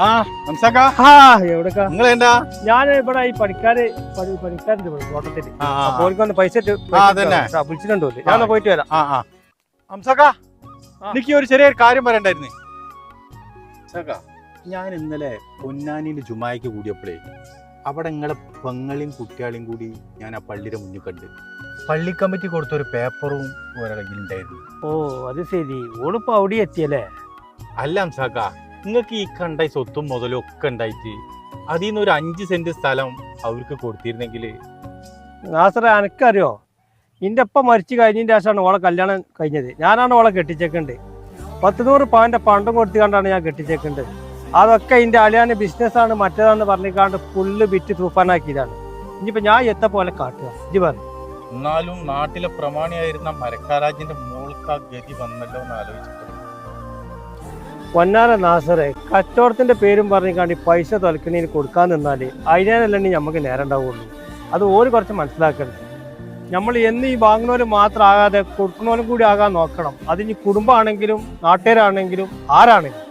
ആ ഹംസക്ക ആ എവിടെക്കാ? നിങ്ങൾ എന്താ ഞാൻ ഇവിടെ ഈ പണിക്കാര് പണി- പണിക്കാരുണ്ട് ഇവിടെ തോട്ടത്തിൽ അപ്പൊ ഓർക്കൊന്ന് പൈസ വിളിച്ചിട്ടുണ്ടോ ഞാൻ പോയിട്ട് വരാം. ആ ആ. ഹംസക്ക എനിക്ക് ഒരു ചെറിയൊരു കാര്യം പറയണ്ടായിരുന്നേ. ഹംസക്ക ഞാൻ ഇന്നലെ പൊന്നാനിന്റെ ജുമായിക്ക് കൂടിയപ്പോഴേ അവിടെ നിങ്ങളെ പെങ്ങളെയും കുട്ടികളെയും കൂടി ഞാൻ ആ പള്ളിയുടെ മുന്നിൽ കണ്ട്. പള്ളി കമ്മിറ്റി കൊടുത്തൊരു പേപ്പറും ഒരാ ഉണ്ടായിരുന്നു. ഓ അത് ശരി. ഓളിപ്പോ അവിടെ എത്തിയല്ലേ അല്ല ഹംസാക്ക നിങ്ങൾക്ക് ഈ കണ്ട സ്വത്തും മുതലും ഒക്കെ ഉണ്ടായിട്ട് അതിൽ നിന്ന് ഒരു അഞ്ച് സെന്റ് സ്ഥലം അവർക്ക് കൊടുത്തിരുന്നെങ്കിൽ നാസറെ എനിക്കറിയോ ഇന്റെ ഒപ്പം മരിച്ചു കഴിഞ്ഞതിന്റെ ശേഷമാണ് ഓളെ കല്യാണം കഴിഞ്ഞത്. ഞാനാണ് ഓളെ കെട്ടിച്ചേക്കുന്നത് പത്ത് നൂറ് പവന്റെ പണ്ടും കൊടുത്തുകൊണ്ടാണ് ഞാൻ കെട്ടിച്ചേക്കുന്നത് അതൊക്കെ എന്റെ അലിയാന്റെ ബിസിനസ്സാണ് മറ്റേതാണെന്ന് പറഞ്ഞിക്കാണ്ട് ഫുള്ള് വിറ്റ് തൂഫാനാക്കിയതാണ്. ഇനിയിപ്പോ ഞാൻ എത്ത പോലെ കാട്ടുക. ഇജ്ജ് പറഞ്ഞു എന്നാലും നാട്ടിലെ പ്രമാണിയായിരുന്ന മരക്കാരാജിന്റെ മോൾക്ക് ആ ഗതി വന്നല്ലോ എന്ന് ആലോചിച്ചപ്പോൾ പൊന്നാര നാസറെ കച്ചവടത്തിന്റെ പേരും പറഞ്ഞിക്കാണ്ട് കാണി പൈസ തൊലക്കണീന് കൊടുക്കാൻ നിന്നാൽ അതിനല്ലേ നമുക്ക് നേരം ഉണ്ടാവുള്ളൂ. അത് ഓര് കുറച്ച് മനസ്സിലാക്കണം നമ്മൾ എന്ന് ഈ വാങ്ങുന്നവരും മാത്രമാകാതെ കൊടുക്കുന്നവരും കൂടി ആകാൻ നോക്കണം. അതിന് കുടുംബമാണെങ്കിലും നാട്ടുകാരാണെങ്കിലും ആരാണെങ്കിലും